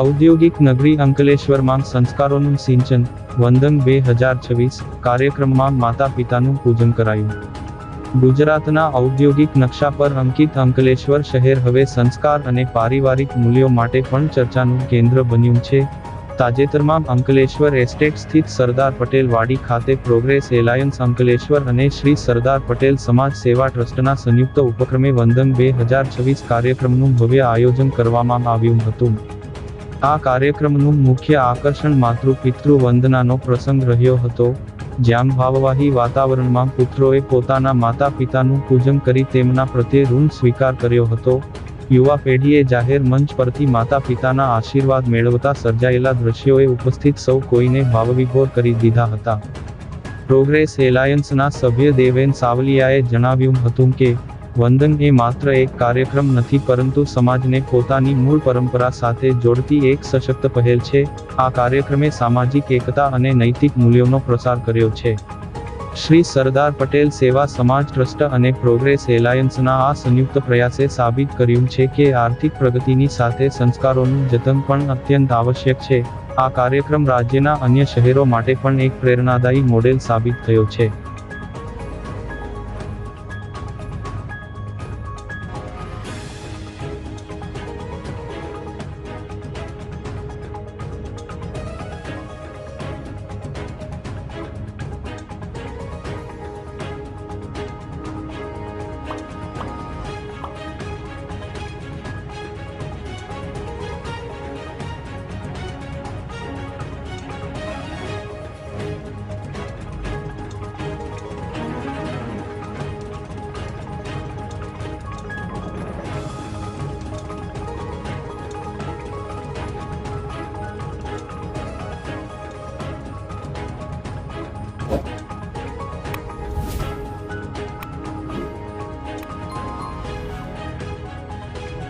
ઔદ્યોગિક નગરી અંકલેશ્વરમાં સંસ્કારોનું સિંચન, વંદન બે હજાર છવ્વીસ કાર્યક્રમમાં માતા પિતાનું પૂજન કરાયું. ગુજરાતના ઔદ્યોગિક નકશા પર અંકિત અંકલેશ્વર શહેર હવે સંસ્કાર અને પારિવારિક મૂલ્યો માટે પણ ચર્ચાનું કેન્દ્ર બન્યું છે. તાજેતરમાં અંકલેશ્વર એસ્ટેટ સ્થિત સરદાર પટેલ વાડી ખાતે પ્રોગ્રેસ એલાયન્સ અંકલેશ્વર અને શ્રી સરદાર પટેલ સમાજ સેવા ટ્રસ્ટના સંયુક્ત ઉપક્રમે વંદન બે હજાર છવ્વીસ કાર્યક્રમનું ભવ્ય આયોજન કરવામાં આવ્યું હતું. આ કાર્યક્રમનું મુખ્ય આકર્ષણ માતૃ પિતૃ વંદનાનો પ્રસંગ રહ્યો હતો, જ્યાં ભાવવાહી વાતાવરણમાં પુત્રોએ પોતાના માતા પિતાનું પૂજન કરી તેમના પ્રત્યે ઋણ સ્વીકાર કર્યો હતો. યુવા પેઢીએ જાહેર મંચ પરથી માતા પિતાના આશીર્વાદ મેળવતા સર્જાયેલા દ્રશ્યોએ ઉપસ્થિત સૌ કોઈને ભાવવિભોર કરી દીધા હતા. પ્રોગ્રેસ એલાયન્સના સભ્ય દેવેન સાવલિયાએ જણાવ્યું હતું કે વંદન એ માત્ર એક કાર્યક્રમ નથી પરંતુ સમાજને પોતાની મૂળ પરંપરા સાથે જોડતી એક સશક્ત પહેલ છે. આ કાર્યક્રમે સામાજિક એકતા અને નૈતિક મૂલ્યોનો પ્રસાર કર્યો છે. શ્રી સરદાર પટેલ સેવા સમાજ ટ્રસ્ટ અને પ્રોગ્રેસ એલાયન્સના આ સંયુક્ત પ્રયાસે સાબિત કર્યું છે કે આર્થિક પ્રગતિની સાથે સંસ્કારોનું જતન પણ અત્યંત આવશ્યક છે. આ કાર્યક્રમ રાજ્યના અન્ય શહેરો માટે પણ એક પ્રેરણાદાયી મોડેલ સાબિત થયો છે.